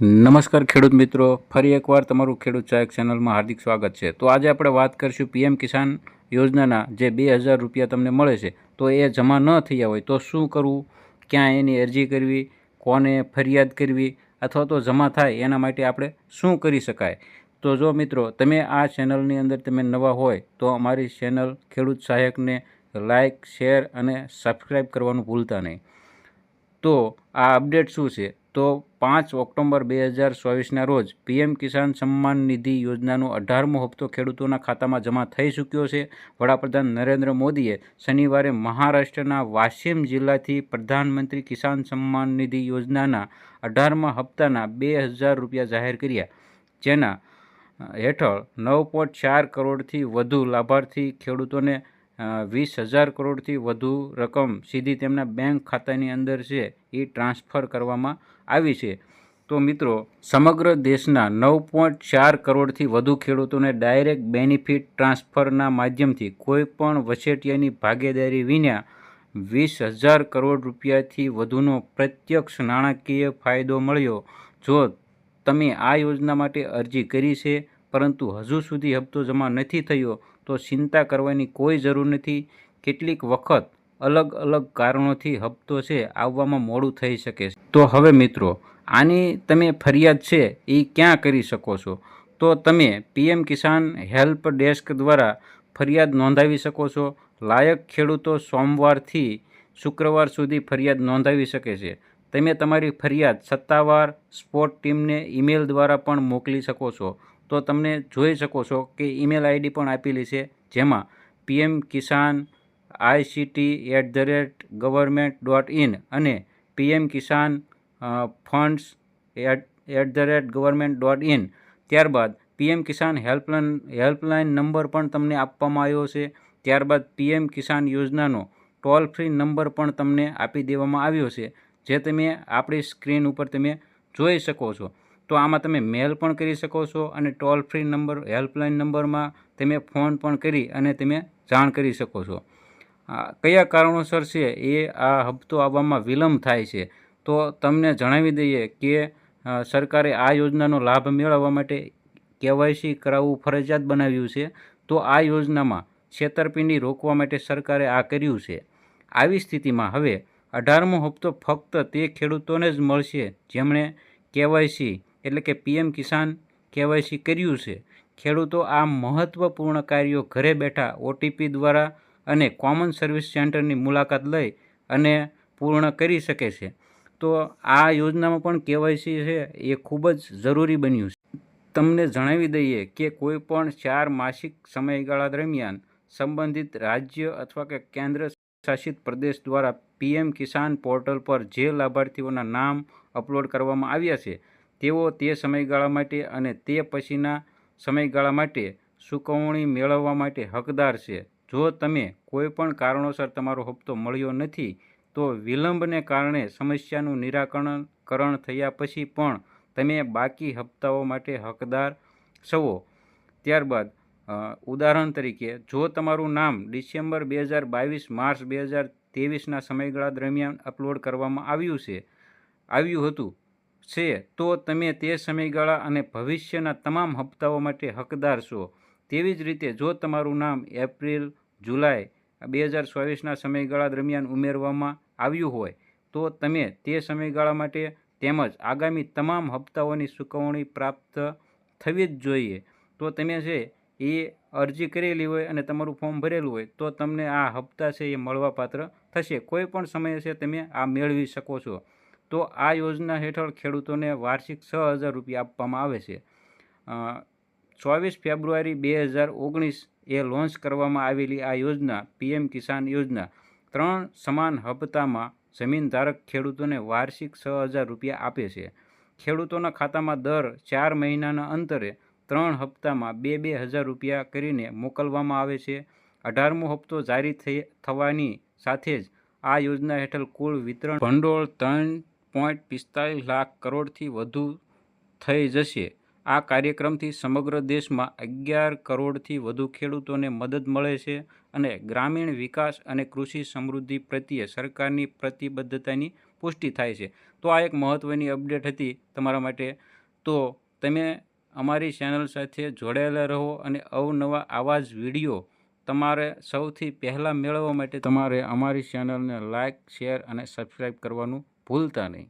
નમસ્કાર ખેડૂત મિત્રો. ફરી એકવાર તમારું ખેડૂત સહાયક ચેનલમાં હાર્દિક સ્વાગત છે. તો આજે આપણે વાત કરીશું પીએમ કિસાન યોજનાના જે બે હજાર રૂપિયા તમને મળે છે, તો એ જમા ન થયા હોય તો શું કરવું? ક્યાં એની અરજી કરવી? કોને ફરિયાદ કરવી? અથવા તો જમા થાય એના માટે આપણે શું કરી શકાય? તો જો મિત્રો, તમે આ ચેનલની અંદર તમે નવા હોય, તો અમારી ચેનલ ખેડૂત સહાયકને લાઇક શેર અને સબસ્ક્રાઈબ કરવાનું ભૂલતા નહીં. તો આ અપડેટ શું છે? તો પાંચ ઓક્ટોબર બે હજાર ચોવીસના રોજ પીએમ કિસાન સન્માન નિધિ યોજનાનો અઢારમો હપ્તો ખેડૂતોના ખાતામાં જમા થઈ ચૂક્યો છે. વડાપ્રધાન નરેન્દ્ર મોદીએ શનિવારે મહારાષ્ટ્રના વાશિમ જિલ્લાથી પ્રધાનમંત્રી કિસાન સન્માન નિધિ યોજનાના અઢારમા હપ્તાના બે હજાર રૂપિયા જાહેર કર્યા, જેના હેઠળ નવ પોઈન્ટ ચાર કરોડથી વધુ લાભાર્થી ખેડૂતોને વીસ હજાર કરોડથી વધુ રકમ સીધી તેમના બેંક ખાતાની અંદર છે, એ ટ્રાન્સફર કરવામાં આવી છે. તો મિત્રો, સમગ્ર દેશના નવ પોઈન્ટ ચાર કરોડથી વધુ ખેડૂતોને ડાયરેક્ટ બેનિફિટ ટ્રાન્સફરના માધ્યમથી કોઈપણ વચેટિયાની ભાગીદારી વિના વીસ હજાર કરોડ રૂપિયાથી વધુનો પ્રત્યક્ષ નાણાકીય ફાયદો મળ્યો. જો તમે આ યોજના માટે અરજી કરી છે, પરંતુ હજુ સુધી હપ્તો જમા નથી થયો તો ચિંતા કરવાની કોઈ જરૂર નથી. કેટલીક વખત અલગ અલગ કારણોથી હપ્તો છે આવવામાં મોડું થઈ શકે છે. તો હવે મિત્રો, આની તમે ફરિયાદ છે એ ક્યાં કરી શકો છો? તો તમે પીએમ કિસાન હેલ્પ ડેસ્ક દ્વારા ફરિયાદ નોંધાવી શકો છો. લાયક ખેડૂતો સોમવારથી શુક્રવાર સુધી ફરિયાદ નોંધાવી શકે છે. તમે તમારી ફરિયાદ સત્તાવાર સ્પોર્ટ ટીમને ઈમેલ દ્વારા પણ મોકલી શકો છો. તો તમને જોઈ શકો છો કે ઈમેલ આઈડી પણ આપેલી છે, જેમાં PM Kisan ICT at the rate government dot in અને PM Kisan funds at the rate government dot in. ત્યારબાદ PM Kisan helpline helpline number પણ તમને આપવામાં આવ્યો છે. ત્યારબાદ પીએમ કિસાન યોજનાનો ટોલ ફ્રી નંબર પણ તમને આપી દેવામાં આવ્યો છે. જે તમે આપણી સ્ક્રીન ઉપર તમે જોઈ શકો છો. તો આમાં તમે મેલ પણ કરી શકો છો અને ટોલ ફ્રી નંબર, હેલ્પલાઇન નંબરમાં તમે ફોન પણ કરી અને તમે જાણ કરી શકો છો. કયા કારણોસર છે એ આ હપ્તો આવવામાં વિલંબ થાય છે? તો તમને જણાવી દઈએ કે સરકારે આ યોજનાનો લાભ મેળવવા માટે કેવાયસી કરાવવું ફરજિયાત બનાવ્યું છે. તો આ યોજનામાં છેતરપિંડી રોકવા માટે સરકારે આ કર્યું છે. આવી સ્થિતિમાં હવે અઢારમો હપ્તો ફક્ત તે ખેડૂતોને જ મળશે જેમણે કેવાયસી એટલે કે પીએમ કિસાન કેવાયસી કર્યું છે. ખેડૂતો આ મહત્ત્વપૂર્ણ કાર્યો ઘરે બેઠા ઓટીપી દ્વારા અને કોમન સર્વિસ સેન્ટરની મુલાકાત લઈ અને પૂર્ણ કરી શકે છે. તો આ યોજનામાં પણ કેવાયસી છે એ ખૂબ જ જરૂરી બન્યું છે. તમને જણાવી દઈએ કે કોઈ પણ ચાર માસિક સમયગાળા દરમિયાન સંબંધિત રાજ્ય અથવા કે કેન્દ્ર શાસિત પ્રદેશ દ્વારા પીએમ કિસાન પોર્ટલ પર જે લાભાર્થીઓના નામ અપલોડ કરવામાં આવ્યા છે, તેઓ તે સમયગાળા માટે અને તે પછીના સમયગાળા માટે ચૂકવણી મેળવવા માટે હકદાર છે. જો તમે કોઈપણ કારણોસર તમારો હપ્તો મળ્યો નથી, તો વિલંબને કારણે સમસ્યાનું નિરાકરણ કરણ થયા પછી પણ તમે બાકી હપ્તાઓ માટે હકદાર છો. ત્યારબાદ ઉદાહરણ તરીકે, જો તમારું નામ ડિસેમ્બર બે હજાર બાવીસ માર્ચ બે હજાર ત્રેવીસના સમયગાળા દરમિયાન અપલોડ કરવામાં આવ્યું છે. આવ્યું હતું છે તો તમે તે સમયગાળા અને ભવિષ્યના તમામ હપ્તાઓ માટે હકદાર છો. તેવી જ રીતે જો તમારું નામ એપ્રિલ, જુલાઈ બે હજાર ચોવીસના સમયગાળા દરમિયાન ઉમેરવામાં આવ્યું હોય, તો તમે તે સમયગાળા માટે તેમજ આગામી તમામ હપ્તાઓની ચૂકવણી પ્રાપ્ત થવી જ જોઈએ. તો તમે છે એ અરજી કરેલી હોય અને તમારું ફોર્મ ભરેલું હોય, તો તમને આ હપ્તા છે એ મળવાપાત્ર થશે. કોઈ પણ સમયે છે તમે આ મેળવી શકો છો. તો આ યોજના હેઠળ ખેડૂતોને વાર્ષિક છ હજાર રૂપિયા આપવામાં આવે છે. ચોવીસ ફેબ્રુઆરી બે હજાર ઓગણીસ એ લોન્ચ કરવામાં આવેલી આ યોજના, પીએમ કિસાન યોજના, ત્રણ સમાન હપ્તામાં જમીન ધારક ખેડૂતોને વાર્ષિક છ હજાર રૂપિયા આપે છે. ખેડૂતોના ખાતામાં દર ચાર મહિનાના અંતરે ત્રણ હપ્તામાં બે બે હજાર રૂપિયા કરીને મોકલવામાં આવે છે. અઢારમો હપ્તો જારી થઈ, થવાની સાથે જ આ યોજના હેઠળ કુલ વિતરણ ભંડોળ ત્રણ પોઈન્ટ પિસ્તાલીસ લાખ કરોડથી વધુ થઈ જશે. આ કાર્યક્રમથી સમગ્ર દેશમાં અગિયાર કરોડથી વધુ ખેડૂતોને મદદ મળે છે અને ગ્રામીણ વિકાસ અને કૃષિ સમૃદ્ધિ પ્રત્યે સરકારની પ્રતિબદ્ધતાની પુષ્ટિ થાય છે. તો આ એક મહત્ત્વની અપડેટ હતી તમારા માટે. તો તમે અમારી ચેનલ સાથે જોડાયેલા રહો અને અવનવા આવા જ વીડિયો તમારે સૌથી પહેલાં મેળવવા માટે તમારે અમારી ચેનલને લાઇક શેર અને સબસ્ક્રાઈબ કરવાનું ભૂલતા નહીં.